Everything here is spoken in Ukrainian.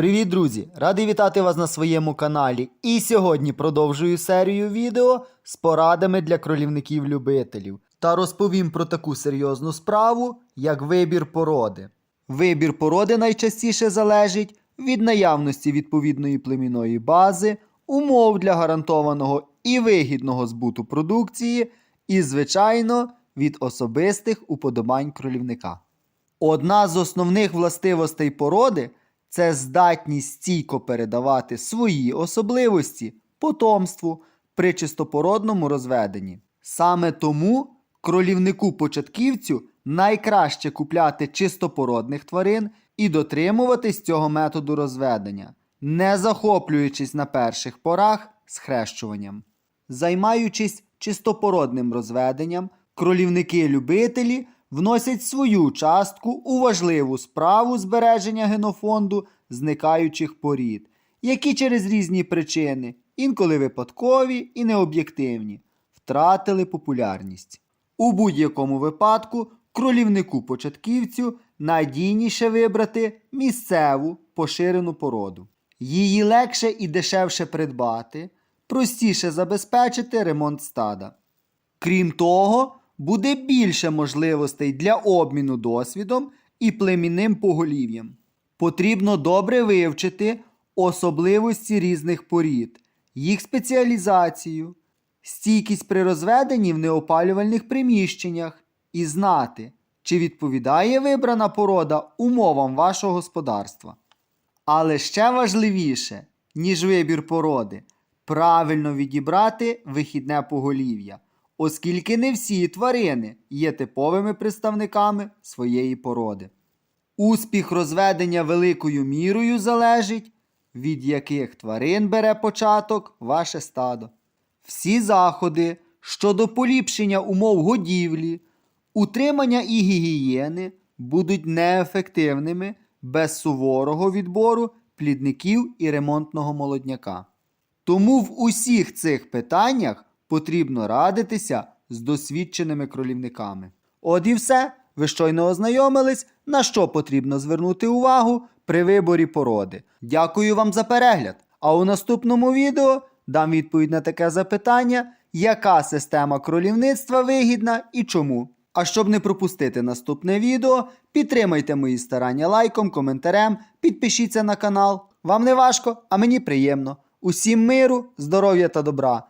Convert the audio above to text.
Привіт, друзі! Радий вітати вас на своєму каналі. І сьогодні продовжую серію відео з порадами для кролівників-любителів та розповім про таку серйозну справу, як вибір породи. Вибір породи найчастіше залежить від наявності відповідної племінної бази, умов для гарантованого і вигідного збуту продукції, і, звичайно, від особистих уподобань кролівника. Одна з основних властивостей породи це здатність стійко передавати свої особливості потомству при чистопородному розведенні. Саме тому кролівнику початківцю найкраще купляти чистопородних тварин і дотримуватись цього методу розведення, не захоплюючись на перших порах схрещуванням. Займаючись чистопородним розведенням, кролівники-любителі вносять свою частку у важливу справу збереження генофонду зникаючих порід, які через різні причини, інколи випадкові і необ'єктивні, втратили популярність. У будь-якому випадку кролівнику-початківцю найдійніше вибрати місцеву поширену породу. Її легше і дешевше придбати, простіше забезпечити ремонт стада. Крім того, буде більше можливостей для обміну досвідом і племінним поголів'ям. Потрібно добре вивчити особливості різних порід, їх спеціалізацію, стійкість при розведенні в неопалювальних приміщеннях і знати, чи відповідає вибрана порода умовам вашого господарства. Але ще важливіше, ніж вибір породи, правильно відібрати вихідне поголів'я, оскільки не всі тварини є типовими представниками своєї породи. Успіх розведення великою мірою залежить, від яких тварин бере початок ваше стадо. Всі заходи щодо поліпшення умов годівлі, утримання і гігієни будуть неефективними без суворого відбору плідників і ремонтного молодняка. Тому в усіх цих питаннях потрібно радитися з досвідченими кролівниками. От і все. Ви щойно ознайомились, на що потрібно звернути увагу при виборі породи. Дякую вам за перегляд. А у наступному відео дам відповідь на таке запитання, яка система кролівництва вигідна і чому. А щоб не пропустити наступне відео, підтримайте мої старання лайком, коментарем, підпишіться на канал. Вам не важко, а мені приємно. Усім миру, здоров'я та добра.